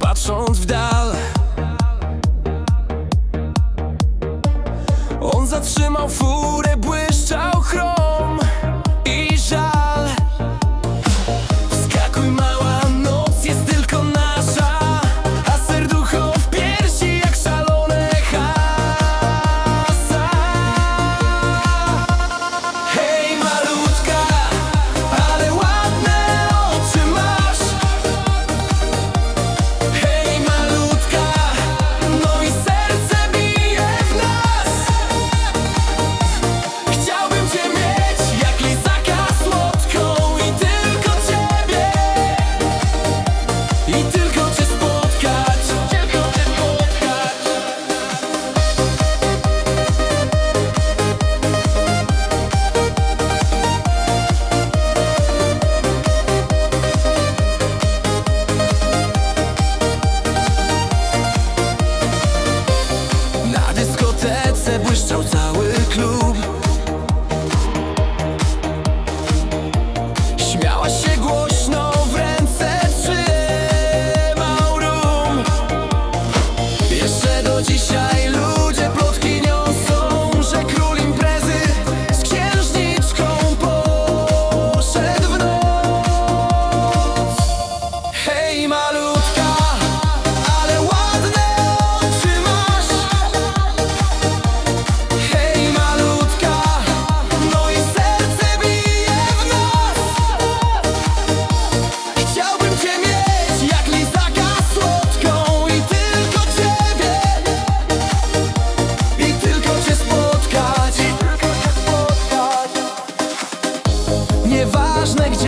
patrząc w dal. On zatrzymał furę, błyszczał chrom. ważne, gdzie